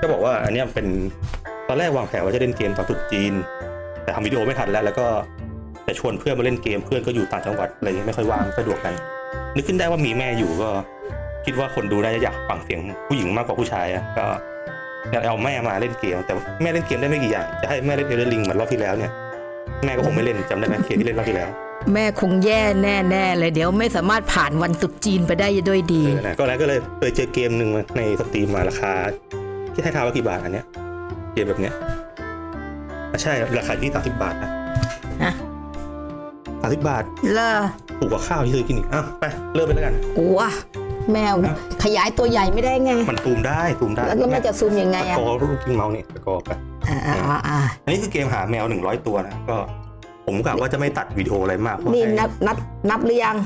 ก็บอกว่าอันเนี้ยเป็นตอนแรกวางแผนว่าจะเล่นเกมตอนตรุษจีน แต่ทำวิดีโอไม่ทันแล้ว แล้วก็จะชวนเพื่อนมาเล่นเกมเพื่อนก็อยู่ต่างจังหวัดอะไรเงี้ยไม่ค่อยว่างสะดวกกันนึกขึ้นได้ว่ามีแม่อยู่ก็คิดว่าคนดูได้จะอยากฟังเสียงผู้หญิงมากกว่าผู้ชายอะก็อยากเอาแม่มาเล่นเกม แต่แม่เล่นเกมได้ไม่กี่อย่างจะให้แม่เล่นเอลลิงเหมือนรอบที่แล้วเนี่ยแม่ก็คงไม่เล่นจำได้ไหมเกมที่เล่นรอบที่แล้ว แม่คงแย่แน่ๆเลยเดี๋ยวไม่สามารถผ่านวันตรุษจีนไปได้ด้วยดีเออนะก็แล้วก็เลยเคยเจอเกมหนึ่งในสตรีมมาราคา ที่ให้ทายว่ากี่บาทอันเนี้ยเกมแบบเนี้ยอะใช่ราคาที่สามสิบบาทนะฮะสามสิบบาทเลอถูกกว่าข้าวที่ซื้อกินอีกอ้าวไปเริ่มไปแล้วกันว้าแมว ครับ ขยายตัวใหญ่ไม่ได้ไง มันซูมได้ซูมได้แล้วแล้วแม่จะซูมยังไงตะอะกอรูปกิ้งเมาส์เนี่ยตะกอไป อ่าอ่าอ่าอันนี้คือเกมหาแมวหนึ่งร้อยตัวนะก็ ผมกะว่าจะไม่ตัดวิดีโออะไรมากเพราะนี่ให้นับนับนับหรือยัง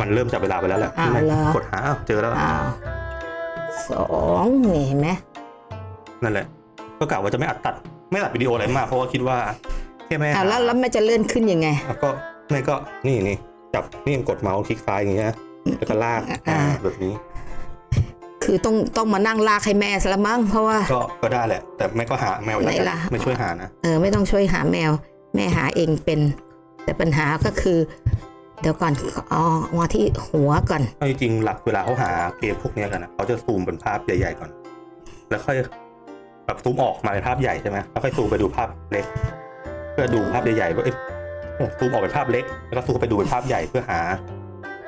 มันเริ่มจับเวลาไปแล้วแหละอ้าวนี่ไงเหรอ กดหาอ้าวเจอแล้ว อ้าวสองนี่เห็นไหม นั่นแหละ ก็กะว่าจะไม่อัดตัด ไม่ตัดวิดีโออะไรมากเพราะว่าคิดว่าแค่แม่อ่าแล้วแล้วแม่จะเลื่อนขึ้นยังไงแล้วก็แม่ก็นี่นี่จับนี่กดเมาส์คลิกซ้ายอย่างเงี้ยแล้วก็ลากอ่าอ่าแบบนี้ คือต้องต้องมานั่งลากให้แม่ซะละมั้งเพราะว่าก็ก็ได้แหละ แต่แม่ก็หาแมวไหนแล้วล่ะไม่ช่วยหานะเออไม่ต้องช่วยหาแมว แม่หาเองเป็น แต่ปัญหาก็คือ เดี๋ยวก่อนอ๋อมาที่หัวก่อนเอาจริงๆหลักเวลาเขาหาเกมพวกเนี้ยกันนะเขาจะซูมเป็นภาพใหญ่ ๆก่อน แล้วค่อย แบบซูมออกมาเป็นภาพใหญ่ใช่ไหมแล้วค่อยซูมไปดูภาพเล็ก เพื่อดูภาพใหญ่ๆว่าเอ๊ะซูมออกเป็นภาพเล็ก แล้วก็ซูมไปดูเป็นภาพใหญ่เพื่อหา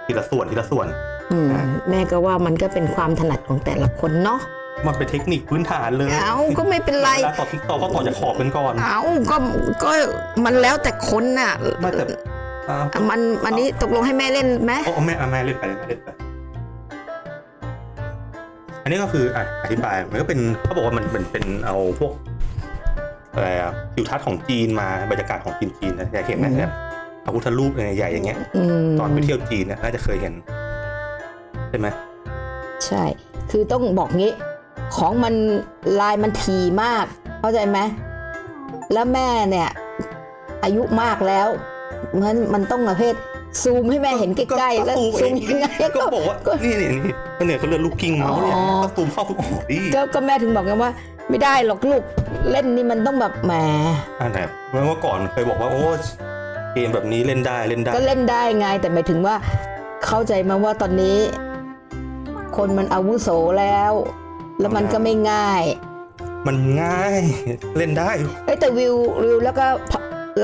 ทีละส่วนทีละส่วนอืมแม่ก็ว่ามันก็เป็นความถนัดของแต่ละคนเนาะมันเป็นเทคนิคพื้นฐานเลย เอาก็ไม่เป็นไรเวลาต่อทิกตอกก็ต่อจากขอบกันก่อน เอาก็ ก็มันแล้วแต่คนน่ะไม่แต่อ้าวอะมันวันนี้ตกลงให้แม่เล่นไหมเอาเอาแม่เอาแม่เล่นไปเลยแม่เล่นไป อันนี้ก็คืออะอธิบายมันก็เป็นเขาบอกว่ามันเป็นเป็นเอาพวกอะไรอะทิวทัศน์ของจีนมาบรรยากาศของจีนจีนนะอยากเห็นไหมแบบพระพุทธรูปใหญ่ๆอย่างเงี้ยอืมตอนไปเที่ยวจีนเนี่ยน่าจะเคยเห็นใช่ไหมใช่ คือต้องบอกงี้ ของมันลายมันทีมาก เข้าใจไหมแล้วแม่เนี่ย อายุมากแล้วมันมันต้องประเภท ซูมให้แม่เห็นใกล้ๆแล้วซูมยังไงก็ก็บอกว่านี่นี่นี่ก็เนี่ยเขาเรียกลูกกิ้งเมาส์เนี่ยอ๋อก็ซูมเข้าทุกที่ก็ก็แม่ถึงบอกกันว่า ไม่ได้หรอกลูกเล่นนี่มันต้องแบบแหมอันไหนเมื่อก่อนเคยบอกว่าโอ้เกมแบบนี้เล่นได้เล่นได้ ก็เล่นได้ไงแต่หมายถึงว่า เข้าใจมาว่าตอนนี้ คนมันอาวุโสแล้ว แล้วมันก็ไม่ง่าย มันง่ายเล่นได้เอ้ยแต่วิววิวแล้วก็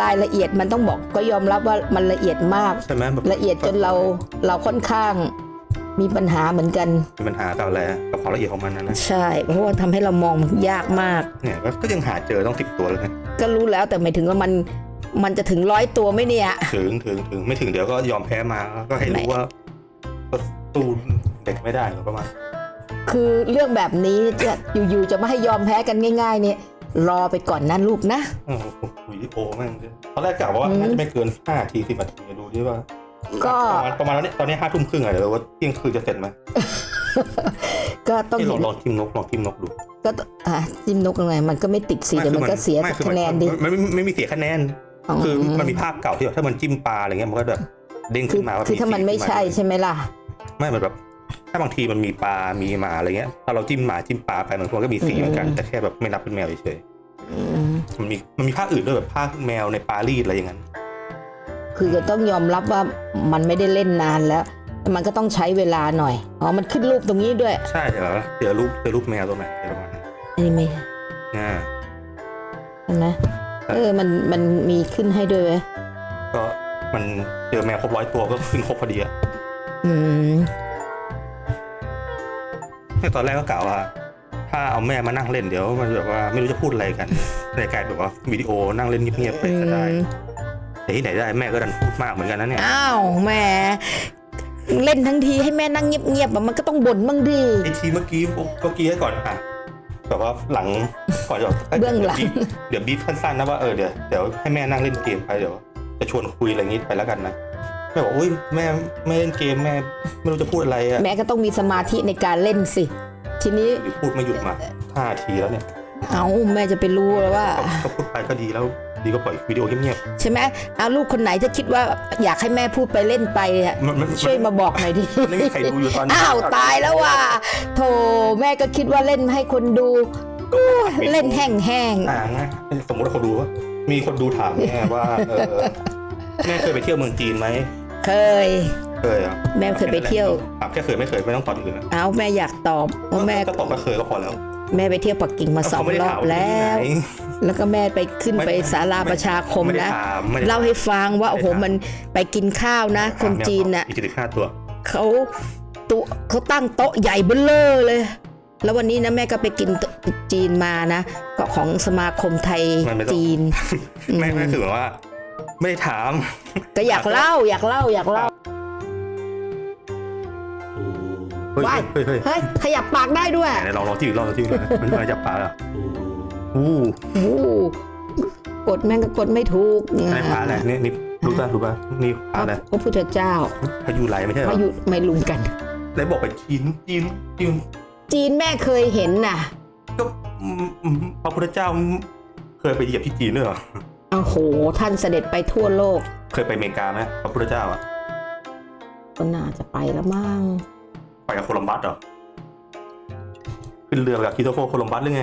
รายละเอียดมันต้องบอกก็ยอมรับว่ามันละเอียดมาก ใช่ไหมแบบละเอียดจนเราเราค่อนข้างมีปัญหาเหมือนกันมีปัญหากับอะไรกับความละเอียดของมันนะนะใช่ เพราะว่าทำให้เรามองมันยากมาก เนี่ยก็ก็ยังหาเจอต้องสิบตัวเลยนะก็รู้แล้วแต่หมายถึงว่ามันมันจะถึงร้อยตัวไหมเนี่ย ถึงถึงถึงไม่ถึงเดี๋ยวก็ยอมแพ้มาก็ให้รู้ว่าก็สู้เด็กไม่ได้หรอกประมาณ คือเรื่องแบบนี้จะอยู่ๆจะไม่ให้ยอมแพ้กันง่าย ๆ เนี่ย รอไปก่อนนะลูกนะโอ้โหวิดีโอแม่งตอนแรกกะว่าอืมน่าจะไม่เกินห้านาทีสิบนาทีดูดิว่า ก็ประมาณประมาณนี้ตอนนี้ห้าทุ่มครึ่งอะเดี๋ยวว่าเที่ยงคืนจะเสร็จไหมก็ต้องที่ลเห็องนลองทิมนกลองทิมนกดู ก็อะจิ้มนกยังไงมันก็ไม่ติดสีแต่มันก็เสียไม่อคะแนนดิมันไม่ไม่มีเสียคะแนนคือมันมีภาพเก่าที่แบบถ้ามันจิ้มปลาอะไรเงี้ยมันก็แบบเด้งคืขึ้อนมาว่าคือถ้ามันไม่ใช่สีขึ้าใช่ไหมล่ะ ไม่เหมือนแบบ ถ้าบางทีมันมีปลา มีหมาอะไรเงี้ย ถ้าเราจิ้มหมาจิ้มปลาไปมันก็มีสีเหมือนกันอืมแต่แค่แบบไม่นับเป็นแมวเฉยอืมๆมันมีมันมีภาคอื่นด้วยแบบภาคแมวในปารีสอะไรอย่างนั้น คือก็ต้องยอมรับว่ามันไม่ได้เล่นนานแล้ว มันก็ต้องใช้เวลาหน่อย อ๋อ มันขึ้นรูปตรงนี้ด้วย ใช่เหรอเจอรูปเจอรูปแมวตัวไหนเจอประมาณนั้นอันนี้ไม่อ่าเห็นไหมเออ มัน มันมีขึ้นให้ด้วยเว้ยก็มันเจอแมวครบร้อยตัวก็ขึ้นครบพอดีอะอืมเนี่ย ตอนแรกก็กล่าวว่า ถ้าเอาแม่มานั่งเล่นเดี๋ยวมันแบบว่าไม่รู้จะพูดอะไรกันในกลายแบบว่าวิดีโอนั่งเล่นเงียบๆไปอืก็ได้มแต่ที่ไหนได้แม่ก็ดันพูดมากเหมือนกันนะเนี่ยอ้าวแหมเล่นทั้งทีให้แม่นั่งเงียบๆอะมันก็ต้องบ่นบ้างดิไอทีเมื่อกี้เมื่อกี้ให้ก่อนอะแบบว่าหลังก่อนจะเบื้องหลังเดี๋ยวบีบสั้นๆนะว่าเออเดี๋ยวเดี๋ยวให้แม่นั่งเล่นเกมไปเดี๋ยวจะชวนคุยอะไรอย่างงี้ไปแล้วกันนะ แม่บอกอุ้ยแม่แม่เล่นเกมแม่ไม่รู้จะพูดอะไรอะแม่ก็ต้องมีสมาธิในการเล่นสิ ทีนี้หรือพูดไม่หยุดมาห้าทีแล้วเนี่ยเอาแม่จะไปรู้แล้วว่าก็พูดไปก็ดีแล้วดีก็ปล่อยวิดีโอเงียบใช่ไหมเอาลูกคนไหนจะคิดว่าอยากให้แม่พูดไปเล่นไปอะๆมันมันช่วยมาบอกหน่อยดิมันไม่มีใครดูอยู่ตอนนี้อ้าวตายแล้วว่ะโธ่แม่ก็คิดว่าเล่นให้คนดูเล่นแห้งแห้งอ่าไงสมมติว่าคนดูว่ามีคนดูถามแม่ว่าเออ แม่เคยไปเที่ยวเมืองจีนไหมๆเคย เคยอะแม่เคยไปเที่ยว ถามแค่เคยไม่เคยไม่ต้องตอบอื่นนะเอาแม่อยากตอบว่าแม่ก็ตอบว่าเคยก็พอแล้วแม่ไปเที่ยวปักกิ่งมาสองเขาไม่ได้รอถามบแล้วที่ไหนแล้วก็แม่ไปขึ้นไม่ไปศาลาประชาคมไม่ได้นะถามไม่ได้เล่าให้ฟังว่าไม่โอ้ได้โหถามมันไปกินข้าวนะ คนจีนน่ะอีกสิบห้าตัวเขาตัวเขาตั้งโต๊ะใหญ่เบ้อเร่อเลย แล้ววันนี้นะแม่ก็ไปกินโต๊ะจีนมานะ ก็ของสมาคมไทยมันไม่ต้องจีน ไม่อืมไม่คือแบบว่า ไม่ได้ถาม ก็อยากเล่าอยากเล่าอยากเล่าเฮ้ยว้ายเฮ้ยเฮ้ยเฮ้ยขยับปากได้ด้วยไหนลองลองที่อื่นลองที่อื่นหน่อยมันมาจับปลาอะอู้โอ้โหกดแม่งก็กดไม่ถูกไอ้ปลาอะไรนี่นี่รู้ป่ะรู้ป่ะนี่ปลาอะไรพระพุทธเจ้าพายุไหลไม่ใช่เหรอมาอยู่ไม่ลุมกันไหนบอกไปจีนจีนจีนจีนแม่เคยเห็นน่ะก็อืมอืมพระพุทธเจ้าเคยไปเหยียบที่จีนด้วยเหรอโอ้โห ท่านเสด็จไปทั่วโลก เคยไปอเมริกาไหมพระพุทธเจ้าอะก็น่าจะไปแล้วมั้งไปกับโคลัมบัสเหรอขึ้นเรือไปกับคริสโตโฟร์โคลัมบัสหรือไง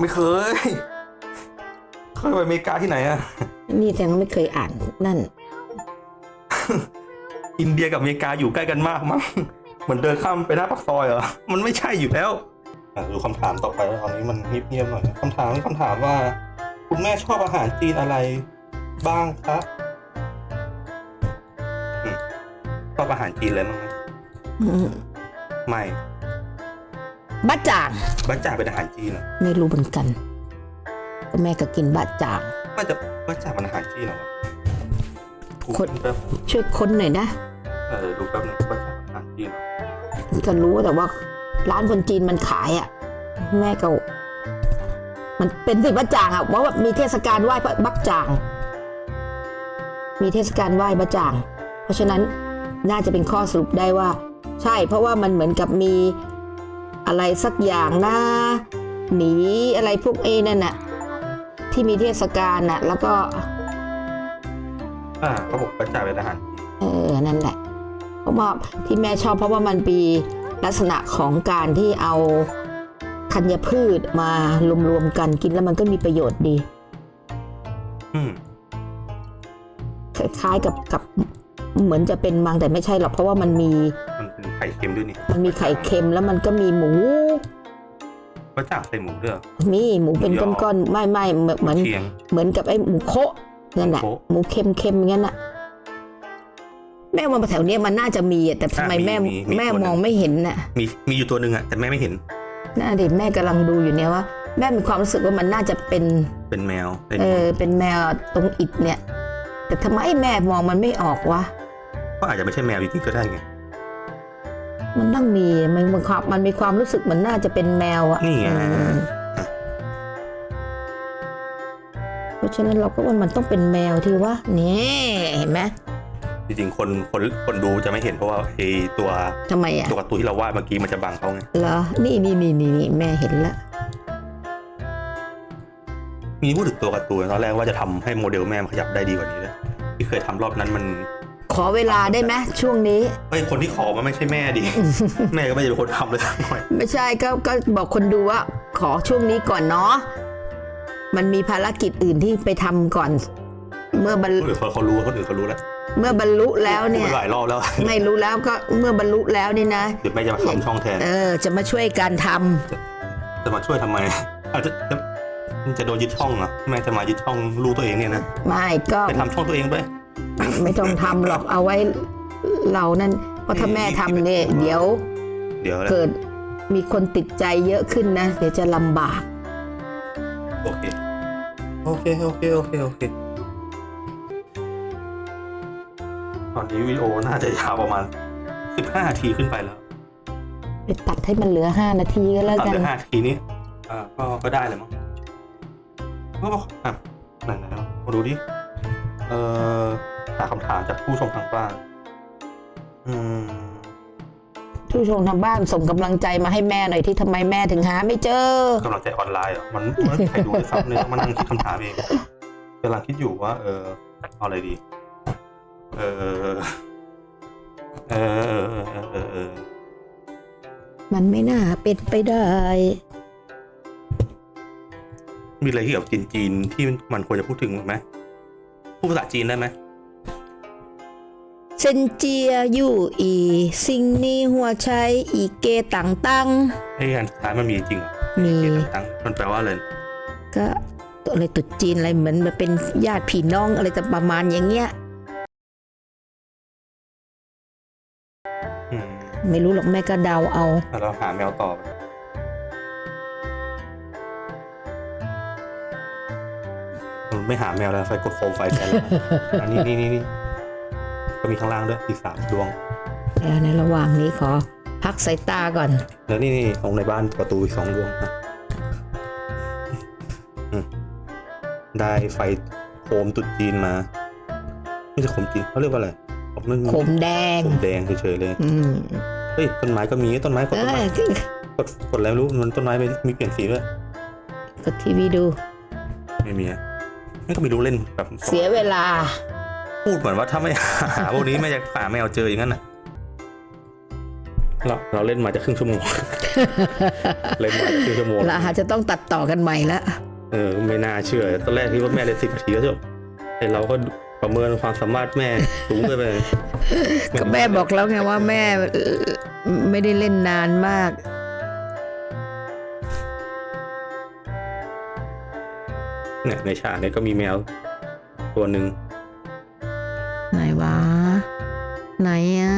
ไม่เคย เคยไปอเมริกาที่ไหนอะนี่แสดงว่าไม่เคยอ่านนั่น อินเดียกับอเมริกาอยู่ใกล้กันมากมั้งเหมือนเดินข้ามไปหน้าปากซอยเหรอ มันไม่ใช่อยู่แล้วอะดูคำถามต่อไปตอนนี้มันเงียบๆหน่อยนะคำถามคำถามว่า คุณแม่ชอบอาหารจีนอะไรบ้างครับอืมชอบอาหารจีนเลยมั้างไหมอืมไม่บะจ่างบ้าจ่าเป็นอาหารจีนเหรอไม่รู้เหมือนกันก็แม่ก็กินบะจ่างบ้าจะบ้าจ่าเป็นอาหารจีนเหรอวะกูคน แป๊บช่วยค้นหน่อยนะเออดูแป๊บนึงบ้าจ่าเป็นอาหารจีนเหรอก็รู้แต่ว่า ร้านคนจีนมันขายอะ แม่ก็ มันเป็นสิบะจ่างอะว่าแบบมีเทศกาลไหว้พระบักจ่าง มีเทศกาลไหว้บะจ่าง เพราะฉะนั้นน่าจะเป็นข้อสรุปได้ว่า ใช่เพราะว่ามันเหมือนกับมีอะไรสักอย่างนะหนีอะไรพวกเอนั่นน่ะที่มีเทศกาลน่ะ แล้วก็อ่าเขาบอกบ้าจ่าเป็นอาหารจีนเออนั่นแหละเพราะว่าที่แม่ชอบเพราะว่ามันมีลักษณะของการที่เอา ธัญพืชมารวมๆกันกินแล้วมันก็มีประโยชน์ดีอืมคล้ายๆกับกับ เหมือนจะเป็นมังแต่ไม่ใช่หรอกเพราะว่ามันมี มันเป็นไข่เค็มด้วยนี่มันมีไข่เค็มแล้วมันก็มีหมูบ้าจ่าใส่หมูด้วยเหรอมีหมูเป็นหมูยอก้อนๆไม่ไม่เหมือนเหมือนเชียงเหมือนกับไอ้หมูโคะนั่นแหละหมูโคะหมูเค็มๆงั้นน่ะแม่มาแถวเนี้ยมันน่าจะมีอะแต่ทำไมอะมีแม่มีมีแม่ตัวหนึ่งมองไม่เห็นน่ะ มีมีอยู่ตัวหนึ่งอะแต่แม่ไม่เห็น น่าเด็แม่กำลังดูอยู่เนี่ยว่า แม่มีความรู้สึกว่ามันน่าจะเป็นเป็นแมวเป็นเออเป็นแมวตรงอิดเนี่ย แต่ทำไมแม่มองมันไม่ออกวะก็อาจจะไม่ใช่แมวจริงๆก็ได้ไงมันต้องมีมันมีความมันมีความรู้สึกเหมือนน่าจะเป็นแมวอะนี่ไงอืมเพราะฉะนั้นเราก็ว่ามันต้องเป็นแมวที่ว่านี่เห็นไหม จริงๆคนคนคนดูจะไม่เห็นเพราะว่าไอตัวทำไมอะตัวการ์ตูนที่เราวาดเมื่อกี้มันจะบังเขาไงเหรอ นี่นี่นี่นี่นี่แม่เห็นละ มีพูดถึงตัวการ์ตูนตอนแรกว่าจะทำให้โมเดลแม่มันขยับได้ดีกว่านี้นะที่เคยทำรอบนั้นมันขอเวลาได้ไหมช่วงนี้ เฮ้ยคนที่ขอมันไม่ใช่แม่ดิ แม่ก็ไม่ใช่เป็นคนทำเลยสักหน่อย ไม่ใช่ก็ก็บอกคนดูว่า ขอช่วงนี้ก่อนเนาะมันมีภารกิจอื่นที่ไปทำก่อน เมื่อบรรคนอื่นเขาเขารู้คนอื่นเขารู้แล้ว เมื่อบรรลุแล้วเนี่ยพูดไปหลายรอบแล้ว ไม่รู้แล้วก็เมื่อบรรลุแล้วนี่นะเดี๋ยวแม่จะมาทำช่องแทน เออ จะมาช่วยการทำจะมาช่วยทำไมอาจจะจะจะโดนยึดช่องเหรอแม่จะมายึดช่องลูกตัวเองเนี่ยนะไม่ก็ไปทำช่องตัวเองไปไม่ต้องทำหรอกเอาไว้เรานั่นเพราะถ้าแม่ทำเนี่ยเดี๋ยว เดี๋ยวนะเกิดมีคนติดใจเยอะขึ้นนะ เดี๋ยวจะลำบาก โอเค โอเค โอเค โอเค โอเค อนนี้วิดีโอน่าจะยาวประมาณ 15นาทีขึ้นไปแล้วไปตัดให้มันเหลือห้านาทีก็แล้วตัดกัเหนลือ5นาทีนี้อ่าก็ก็ได้เลยมั้งก็บอกอะไหนไหนๆมาดูดิเอ่อหาคำถามจากผู้ชมทางบ้านอืมผู้ชมทางบ้านส่งกำลังใจมาให้แม่หน่อยที่ทำไมแม่ถึงหาไม่เจอ กำลังใจออนไลน์เหรอมันไม่มีใครดูเลยครับเนี่ยมันนั่งคิดคำถามเองกำลังคิดอยู่ว่า เออเอาอะไรดี เออเออเออเออเออเออเออมันไม่น่าเป็นไปได้ มีอะไรเกี่ยวกับจีนจีนๆที่มันควรจะพูดถึงไหมพูดภาษาจีนได้ไหมเซนเจียอยู่อีซิงนี่หัวใช้อีเกตังตังไอ้อันสุดท้ายมันมีจริงเหรอมีเกียรติตั้งมันแปลว่าอะไรก็ตัวอะไรตุดจีนอะไรเหมือนมันเป็นญาติพี่น้องอะไรแต่ประมาณอย่างเงี้ย ไม่รู้หรอกแม่ก็เดาเอาอะเราหาแมวต่อไปไม่หาแมวแล้วไฟกดโคมไฟแทนแล้วนะอันนี้นี่นี่นี่ก็มีข้างล่างด้วยอีกสามดวง แล้วในระหว่างนี้ขอพักสายตาก่อน แล้วนี่นี่ตรงในบ้านประตูอีกสองดวงนะอืมได้ไฟโคมตุดจีนมา ไม่ใช่โคมจีนเขาเรียกว่าอะไรผมไม่ขมแดง โคมแดงเฉยๆเลย อืม เฮ้ยต้นไม้ก็มีต้นไม้กดเอต้นไม้อกดกดอะไรไม่รู้มันต้นไม้ไม่มีเปลี่ยนสีด้วยกดทีวีดู ไม่มีอะไม่ก็ไม่รู้เล่นแบบเสียเวลา พูดเหมือนว่าถ้าไม่หาพวกนี้ไม่จะหาแมวเจออย่างนั้นน่ะเราเราเล่นมาจะครึ่งชั่วโมงเล่นมาจะครึ่งชั่วโมงเราอาจจะต้องตัดต่อกันใหม่ละเออไม่น่าเชื่อตอนแรกคิดว่าแม่เล่นสิบนาทีก็จบแต่เราก็ประเมินความสามารถแม่สูงเกินไปก็แม่บอกแล้วไงว่าแม่เอ่อ ไม่ได้เล่นนานมาก เนี่ยในฉากเนี่ยก็มีแมว ตัวหนึ่งไหนวะ ไหนอะ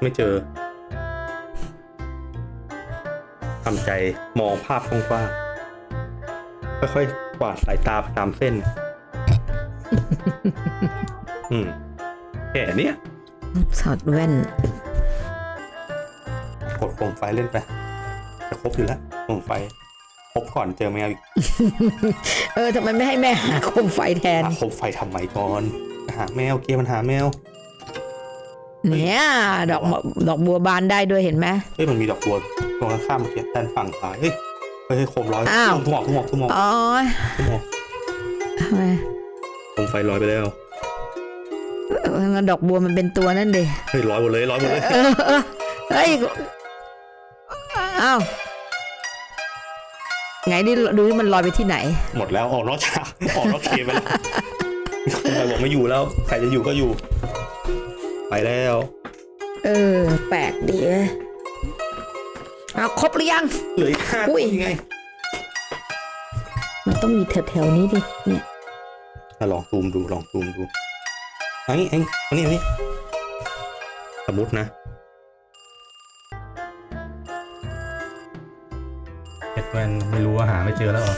ไม่เจอทำใจมองภาพกว้างๆค่อยๆกวาดสายตาไปตามเส้น อืมแค่เนี้ยส อดแว่น กดโคมไฟเล่นไป จะครบอยู่แล้วโคมไฟ ครบก่อนเจอแมวอีกเออทำไมไม่ให้แม่หาโคมไฟแทน หาโคมไฟทำไมก่อน หาแมวเกียร์มันหาแมว เนี่ยดอกมะดอกบัวบานได้ด้วยเห็นไหมเฮ้ยมันมีดอกบัวตรงข้ามเมื่อกี้ด้านฝั่งซ้ายเฮ้ยเฮ้ยเฮ้ยโคมลอยอ้าวทุ่งหมอกทุ่งหมอกทุ่งหมอกอ๋อทุ่งหมอกทำไมโคมไฟลอยไปแล้ว ดอกบัวมันเป็นตัวนั่นดิเฮ้ยลอยหมดเลยลอยหมดเลยเออเออเฮ้ยอ้าไงดิดูมันลอยไปที่ไหน หมดแล้วออกนอกฉากออกนอกเกมไปแล้วโคมไฟบอกไม่อยู่แล้วใครจะอยู่ก็อยู่ ไปแล้ว เออ แปลกดีเว้ยเอาครบหรือยังเหลืออีกห้าอุ้ตัวยังไง มันต้องมีแถวๆนี้ดิเนี่ยลองซูมดูลองซูมดู ไอ้ไอ้มานี่มานี่สมมตินะเอ็ดแวนไม่รู้ว่าหาไม่เจอแล้วเหรอ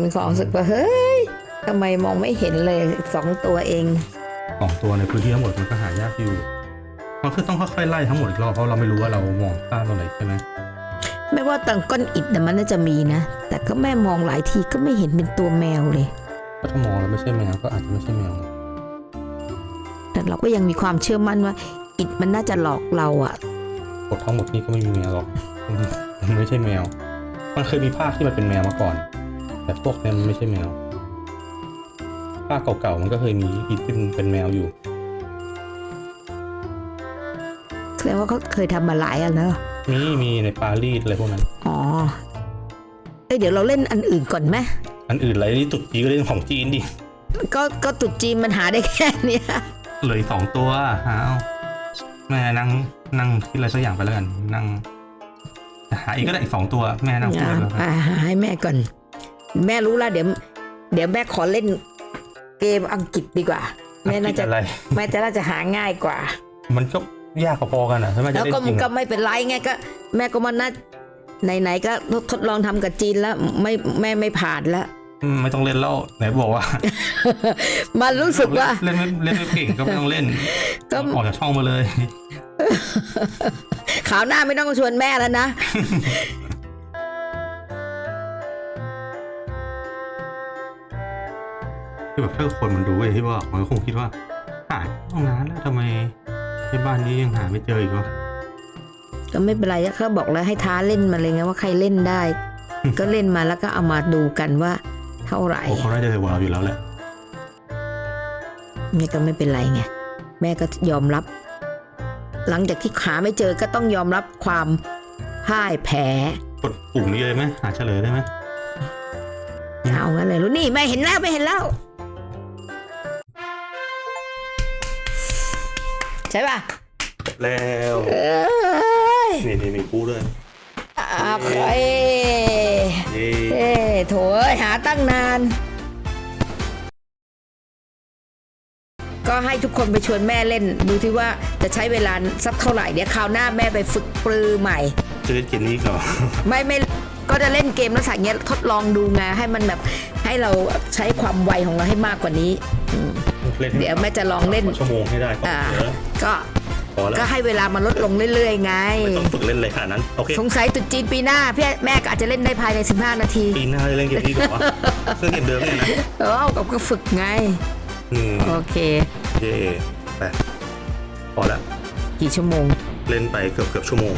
มีความรู้สึกว่าเฮ้ยทำไมมองไม่เห็นเลยสองตัวเองสองตัวในพื้นที่ทั้งหมดมันก็หายากอยู่มันคือต้องค่อยๆไล่ทั้งหมดอีกรอบเพราะเราไม่รู้ว่าเรามองพลาดตรงไหนใช่ไหมไม่ว่าตังก้อนอิฐนะมันน่าจะมีนะ แต่ก็แม่มองหลายทีก็ไม่เห็นเป็นตัวแมวเลย ก็ถ้ามองแล้วไม่ใช่แมวก็อาจจะไม่ใช่แมวแต่เราก็ยังมีความเชื่อมั่นว่า อิฐมันน่าจะหลอกเราอะกดทั้งหมดนี่ก็ไม่มีแมวหรอกมันไม่ใช่แมว มันเคยมีภาคที่มันเป็นแมวมาก่อน แต่พวกเนี้มันไม่ใช่แมวภาคเก่าๆมันก็เคยมีอีที่มันเป็นแมวอยู่แสดงว่าเขาเคยทำมาหลายอันแล้วมีมีในปารีสอะไรพวกนั้นอ๋อเอ้ยเดี๋ยวเราเล่นอันอื่นก่อนไหม อันอื่นอะไรนี่ตุกจีนก็เล่นของจีนดิก็ก็ตุดจีนมันหาได้แค่เนี้ยเหลืออกสองตัวอ้าวแม่นั่งนั่งคิดอะไรสักอย่างไปแล้วกันนั่งหาอีกก็ได้อีกสองตัวแม่นั่งคิดอะไรไปแล้วกันอ่าหาให้แม่ก่อน แม่รู้แล้วเดี๋ยว เดี๋ยวแม่ขอเล่นเกมอังกฤษดีกว่า แม่น่าจะคิดอะไรแม่จะน่าจะหาง่ายกว่า มันก็ยากพอๆกันอะถ้าแม่จะแล้วเล่นก็จริงก็อะไม่เป็นไรไงก็ แม่ก็มานัดไหนๆก็ทดลองทำกับจีนแล้วไม่แม่ไม่ผ่านแล้ว อืมไม่ต้องเล่นแล้วไหนบอกว่า มันรู้สึกว่า เล่นไม่เล่นไม่เก่งก็ไม่ต้องเล่นก็ ออกจากช่องมาเลยข่าวหน้าไม่ต้องชวนแม่แล้วนะ คือแบบถ้าคนมันดูไอ้ที่ว่ามันก็คงคิดว่าหายต้องนานแล้วทำไมที่บ้านนี้ยังหาไม่เจออีกวะก็ไม่เป็นไรเขาบอกแล้วให้ท้าเล่นมาเลยไงว่าใครเล่นได้ ก็เล่นมาแล้วก็เอามาดูกันว่า เท่าไหร่โอ้เขาน่าจะเร็วกว่าเราอยู่แล้วแหละนี่ก็ไม่เป็นไรไงแม่ก็ยอมรับ หลังจากที่ขาไม่เจอก็ต้องยอมรับความพ่ายแพ้กดปุ่มนี้เลยไหมหาเฉลยได้ไหมเอางั้นเลยรู้นี่ไม่เห็นแล้วไม่เห็นแล้ว ใช่ป่ะแล้วเอ้ยนี่นี่มีกู้ด้วยอะเอ้ยเย้เอ้ย โถเอ้ยหาตั้งนาน ก็ให้ทุกคนไปชวนแม่เล่น ดูที่ว่าจะใช้เวลาสักเท่าไหร่เดี๋ยวคราวหน้าแม่ไปฝึกปรือใหม่ จะเล่นเกมนี้ก่อน ไม่ไม่ก็จะเล่นเกมลักษณะเนี้ยทดลองดูไงให้มันแบบให้เราใช้ความไวของเราให้มากกว่านี้เล่นเดี๋ยวแม่จะลองเล่น ชั่วโมงให้ได้ก่อนอ่า เดี๋ยว ก็ พอแล้วก็ให้เวลามันลดลงเรื่อยๆไง ไม่ต้องฝึกเล่นเลยขนาดนั้นโอเคสงสัยตรุษจีนปีหน้าพี่แม่ก็อาจจะเล่นได้ภายใน 15 นาทีปีหน้าจะเล่นเกมนี้ก่อนวะเล่นเกมเดิมเนี่ยนะเออเอากับก็ฝึกไงอืมโอเคเย่ไปพอละกี่ชั่วโมง เล่นไปเกือบเกือบชั่วโมง